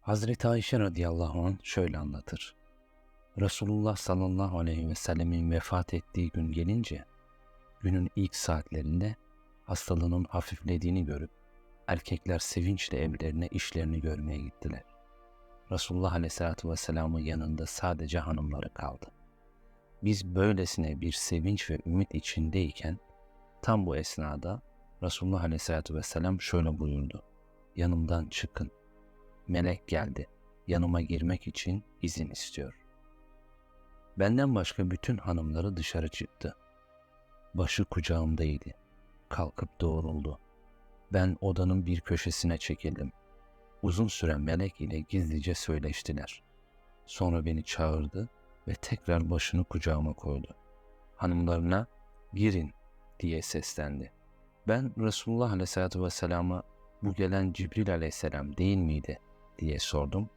Hazreti Ayşe radıyallahu anh şöyle anlatır. Resulullah sallallahu aleyhi ve sellemin vefat ettiği gün gelince, günün ilk saatlerinde hastalığının hafiflediğini görüp, erkekler sevinçle evlerine işlerini görmeye gittiler. Resulullah aleyhissalatü vesselamın yanında sadece hanımları kaldı. Biz böylesine bir sevinç ve ümit içindeyken, tam bu esnada Resulullah aleyhissalatü vesselam şöyle buyurdu. Yanımdan çıkın. Melek geldi. Yanıma girmek için izin istiyor. Benden başka bütün hanımları dışarı çıktı. Başı kucağımdaydı. Kalkıp doğruldu. Ben odanın bir köşesine çekildim. Uzun süre melek ile gizlice söyleştiler. Sonra beni çağırdı ve tekrar başını kucağıma koydu. Hanımlarına girin diye seslendi. Ben Resulullah Aleyhisselatü Vesselam'a bu gelen Cibril Aleyhisselam değil miydi diye sordum.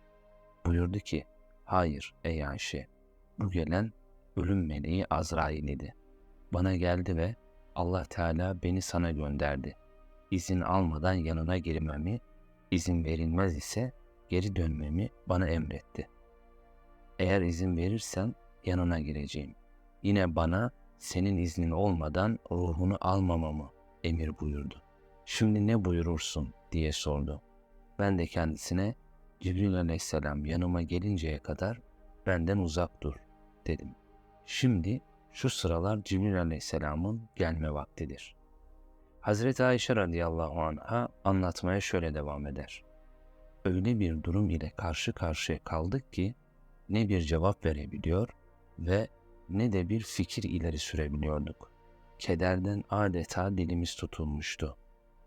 Buyurdu ki hayır ey Ayşe bu gelen ölüm meleği Azrail idi. Bana geldi ve Allah Teala beni sana gönderdi. İzin almadan yanına girmemi, izin verilmez ise geri dönmemi bana emretti. Eğer izin verirsen yanına gireceğim. Yine bana senin iznin olmadan ruhunu almamamı emir buyurdu. Şimdi ne buyurursun diye sordu. Ben de kendisine Cibril aleyhisselam yanıma gelinceye kadar benden uzak dur dedim. Şimdi şu sıralar Cibril aleyhisselamın gelme vaktidir. Hazreti Ayşe radıyallahu anh'a anlatmaya şöyle devam eder. Öyle bir durum ile karşı karşıya kaldık ki ne bir cevap verebiliyor ve ne de bir fikir ileri sürebiliyorduk. Kederden adeta dilimiz tutulmuştu.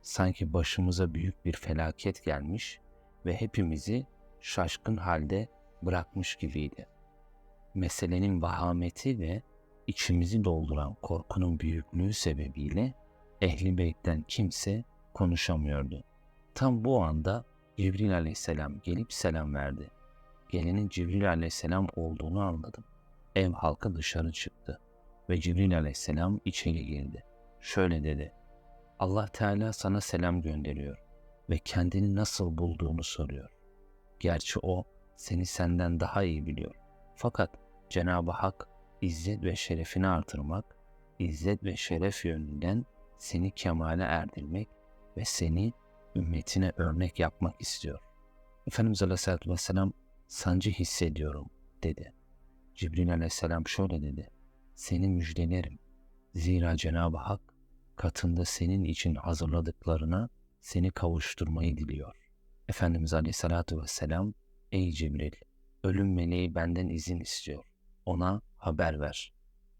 Sanki başımıza büyük bir felaket gelmiş ve hepimizi şaşkın halde bırakmış gibiydi. Meselenin vahameti ve içimizi dolduran korkunun büyüklüğü sebebiyle Ehli Beyt'ten kimse konuşamıyordu. Tam bu anda Cibril aleyhisselam gelip selam verdi. Gelenin Cibril aleyhisselam olduğunu anladım. Ev halkı dışarı çıktı ve Cibril aleyhisselam içeri girdi. Şöyle dedi. Allah Teala sana selam gönderiyor ve kendini nasıl bulduğunu soruyor. Gerçi o seni senden daha iyi biliyor. Fakat Cenab-ı Hak izzet ve şerefini artırmak, izzet ve şeref yönünden seni kemale erdirmek ve seni ümmetine örnek yapmak istiyor. Efendimiz Aleyhisselatü Vesselam sancı hissediyorum dedi. Cibril Aleyhisselam şöyle dedi. Seni müjdelerim. Zira Cenab-ı Hak katında senin için hazırladıklarına seni kavuşturmayı diliyor. Efendimiz Aleyhisselatü Vesselam, Ey Cibril, ölüm meleği benden izin istiyor. Ona haber ver.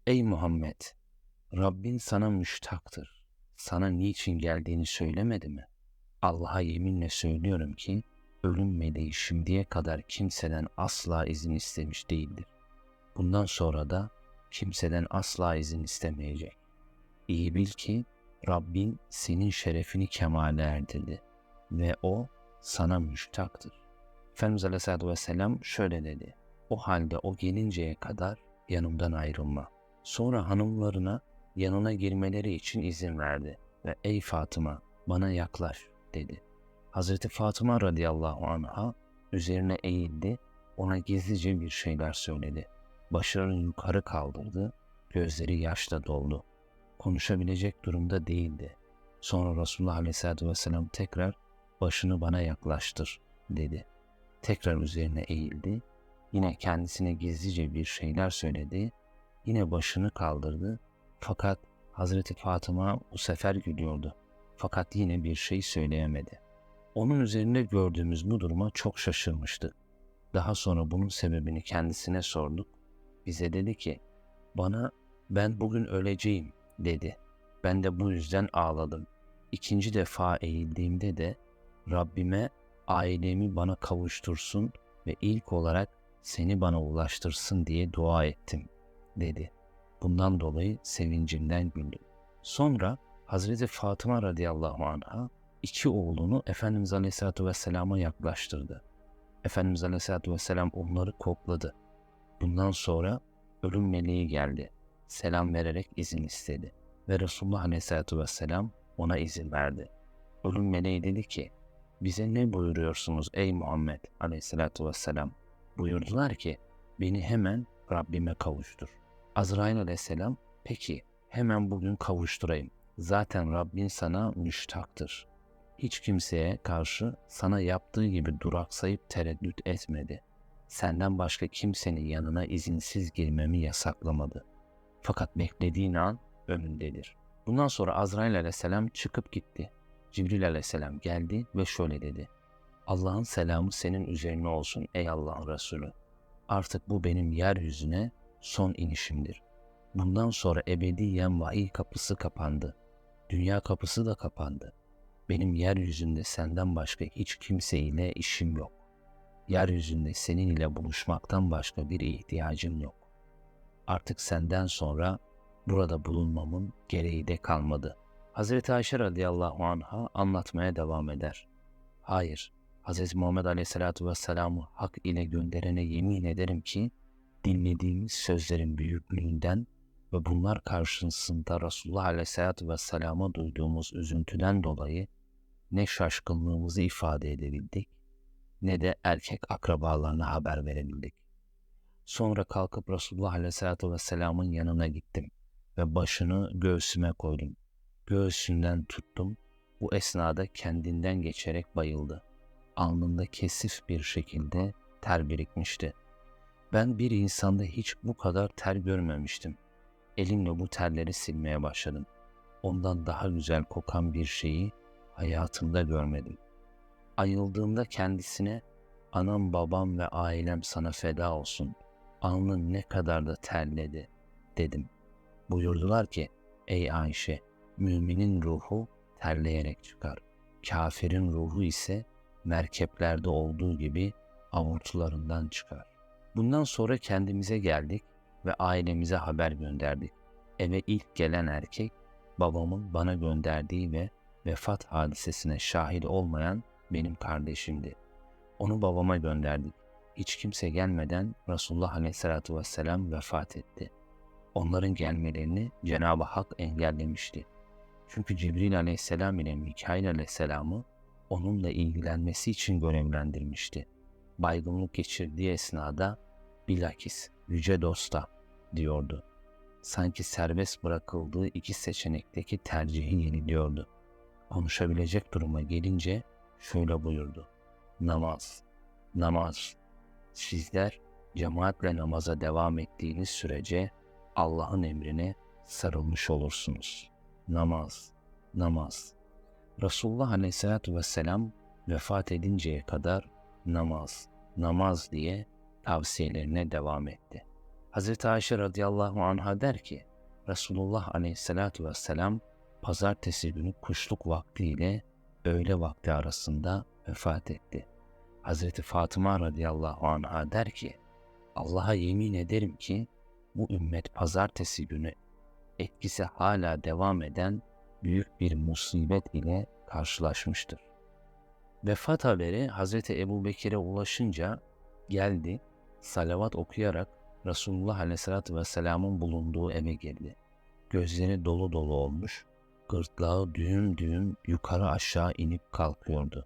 Ey Muhammed, Rabbin sana müştaktır. Sana niçin geldiğini söylemedi mi? Allah'a yeminle söylüyorum ki, ölüm meleği şimdiye kadar kimseden asla izin istemiş değildir. Bundan sonra da kimseden asla izin istemeyecek. İyi bil ki Rabbin senin şerefini kemale erdirdi ve o sana müştaktır. Efendimiz Aleyhisselatü Vesselam şöyle dedi. O halde o gelinceye kadar yanımdan ayrılma. Sonra hanımlarına yanına girmeleri için izin verdi ve ey Fatıma bana yaklaş dedi. Hazreti Fatıma radıyallahu anha üzerine eğildi, ona gizlice bir şeyler söyledi. Başlarını yukarı kaldırdı, gözleri yaşla doldu konuşabilecek durumda değildi. Sonra Resulullah Aleyhisselatü Vesselam tekrar başını bana yaklaştır dedi. Tekrar üzerine eğildi. Yine kendisine gizlice bir şeyler söyledi. Yine başını kaldırdı. Fakat Hazreti Fatıma bu sefer gülüyordu. Fakat yine bir şey söyleyemedi. Onun üzerinde gördüğümüz bu duruma çok şaşırmıştı. Daha sonra bunun sebebini kendisine sorduk. Bize dedi ki, bana ben bugün öleceğim dedi. Ben de bu yüzden ağladım. İkinci defa eğildiğimde de Rabbime ailemi bana kavuştursun ve ilk olarak seni bana ulaştırsın diye dua ettim dedi. Bundan dolayı sevincimden güldüm. Sonra Hazreti Fatıma radıyallahu anh'a iki oğlunu Efendimiz Aleyhisselatü Vesselam'a yaklaştırdı. Efendimiz Aleyhisselatü Vesselam onları kokladı. Bundan sonra ölüm meleği geldi selam vererek izin istedi. ve Resulullah Aleyhisselatü Vesselam ona izin verdi. Ölüm meleği dedi ki, bize ne buyuruyorsunuz ey Muhammed Aleyhisselatü Vesselam? Buyurdular ki, beni hemen Rabbime kavuştur. Azrail Aleyhisselam, peki hemen bugün kavuşturayım. Zaten Rabbin sana müştaktır. Hiç kimseye karşı sana yaptığı gibi duraksayıp tereddüt etmedi. Senden başka kimsenin yanına izinsiz girmemi yasaklamadı. Fakat beklediğin an önündedir. Bundan sonra Azrail aleyhisselam çıkıp gitti. Cibril aleyhisselam geldi ve şöyle dedi. Allah'ın selamı senin üzerine olsun ey Allah'ın Resulü. Artık bu benim yeryüzüne son inişimdir. Bundan sonra ebediyen vahiy kapısı kapandı. Dünya kapısı da kapandı. Benim yeryüzünde senden başka hiç kimseyle işim yok. Yeryüzünde senin ile buluşmaktan başka bir ihtiyacım yok. Artık senden sonra burada bulunmamın gereği de kalmadı. Hazreti Ayşe radıyallahu anha anlatmaya devam eder. Hayır, Hz. Muhammed aleyhissalatu vesselam'ı hak ile gönderene yemin ederim ki dinlediğimiz sözlerin büyüklüğünden ve bunlar karşısında Resulullah aleyhissalatu vesselama duyduğumuz üzüntüden dolayı ne şaşkınlığımızı ifade edebildik ne de erkek akrabalarına haber verebildik. Sonra kalkıp Resulullah Aleyhisselatü Vesselam'ın yanına gittim ve başını göğsüme koydum. Göğsünden tuttum. Bu esnada kendinden geçerek bayıldı. Alnında kesif bir şekilde ter birikmişti. Ben bir insanda hiç bu kadar ter görmemiştim. Elimle bu terleri silmeye başladım. Ondan daha güzel kokan bir şeyi hayatımda görmedim. Ayıldığımda kendisine anam babam ve ailem sana feda olsun. Alnın ne kadar da terledi dedim. Buyurdular ki ey Ayşe müminin ruhu terleyerek çıkar. Kafirin ruhu ise merkeplerde olduğu gibi avurtularından çıkar. Bundan sonra kendimize geldik ve ailemize haber gönderdik. Eve ilk gelen erkek babamın bana gönderdiği ve vefat hadisesine şahit olmayan benim kardeşimdi. Onu babama gönderdik. Hiç kimse gelmeden Resulullah Aleyhisselatü Vesselam vefat etti. Onların gelmelerini Cenab-ı Hak engellemişti. Çünkü Cibril Aleyhisselam ile Mikail Aleyhisselam'ı onunla ilgilenmesi için görevlendirmişti. Baygınlık geçirdiği esnada bilakis yüce dosta diyordu. Sanki serbest bırakıldığı iki seçenekteki tercihi yeniliyordu. Konuşabilecek duruma gelince şöyle buyurdu. Namaz, namaz. Sizler cemaatle namaza devam ettiğiniz sürece Allah'ın emrine sarılmış olursunuz. Namaz, namaz. Resulullah Aleyhisselatü Vesselam vefat edinceye kadar namaz, namaz diye tavsiyelerine devam etti. Hz. Ayşe radıyallahu anha der ki, Resulullah Aleyhisselatü Vesselam pazartesi günü kuşluk vaktiyle öğle vakti arasında vefat etti. Hazreti Fatıma radıyallahu anha der ki, Allah'a yemin ederim ki bu ümmet pazartesi günü etkisi hala devam eden büyük bir musibet ile karşılaşmıştır. Vefat haberi Hazreti Ebu Bekir'e ulaşınca geldi, salavat okuyarak Resulullah Aleyhisselatü Vesselam'ın bulunduğu eve girdi. Gözleri dolu dolu olmuş, gırtlağı düğüm düğüm yukarı aşağı inip kalkıyordu.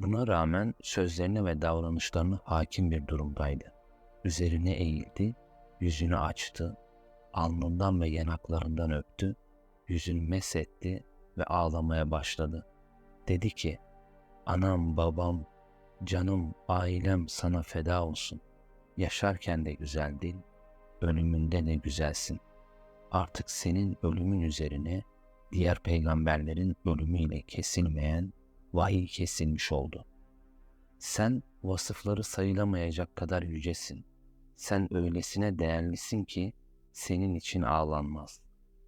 Buna rağmen sözlerine ve davranışlarına hakim bir durumdaydı. Üzerine eğildi, yüzünü açtı, alnından ve yanaklarından öptü, yüzünü mesetti ve ağlamaya başladı. Dedi ki, anam babam, canım, ailem sana feda olsun. Yaşarken de güzeldin, ölümünde de güzelsin. Artık senin ölümün üzerine diğer peygamberlerin ölümüyle kesilmeyen vahiy kesilmiş oldu. Sen vasıfları sayılamayacak kadar yücesin. Sen öylesine değerlisin ki senin için ağlanmaz.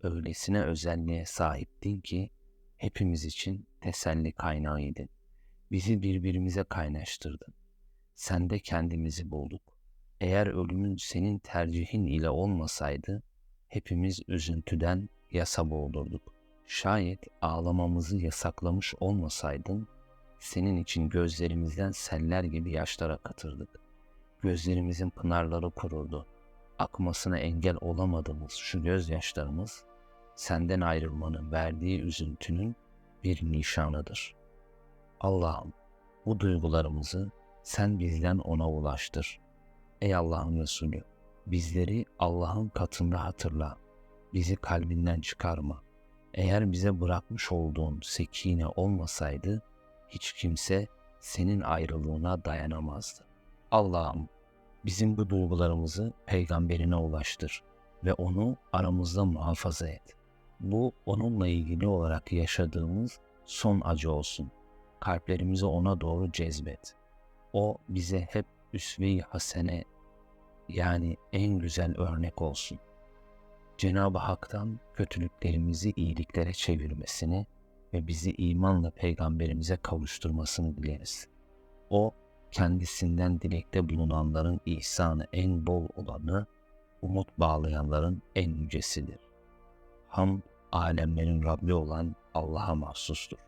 Öylesine özelliğe sahiptin ki hepimiz için teselli kaynağıydın. Bizi birbirimize kaynaştırdın. Sen de kendimizi bulduk. Eğer ölümün senin tercihin ile olmasaydı hepimiz üzüntüden yasa boğulurduk. Şayet ağlamamızı yasaklamış olmasaydın, senin için gözlerimizden seller gibi yaşlar akıtırdık. Gözlerimizin pınarları kururdu. Akmasına engel olamadığımız şu gözyaşlarımız, senden ayrılmanın verdiği üzüntünün bir nişanıdır. Allah'ım bu duygularımızı sen bizden ona ulaştır. Ey Allah'ın Resulü, bizleri Allah'ın katında hatırla. Bizi kalbinden çıkarma. Eğer bize bırakmış olduğun sekine olmasaydı, hiç kimse senin ayrılığına dayanamazdı. Allah'ım bizim bu duygularımızı peygamberine ulaştır ve onu aramızda muhafaza et. Bu onunla ilgili olarak yaşadığımız son acı olsun. Kalplerimizi ona doğru cezbet. O bize hep üsve-i hasene yani en güzel örnek olsun. Cenab-ı Hak'tan kötülüklerimizi iyiliklere çevirmesini ve bizi imanla peygamberimize kavuşturmasını dileriz. O kendisinden dilekte bulunanların ihsanı en bol olanı, umut bağlayanların en yücesidir. Ham alemlerin Rabbi olan Allah'a mahsustur.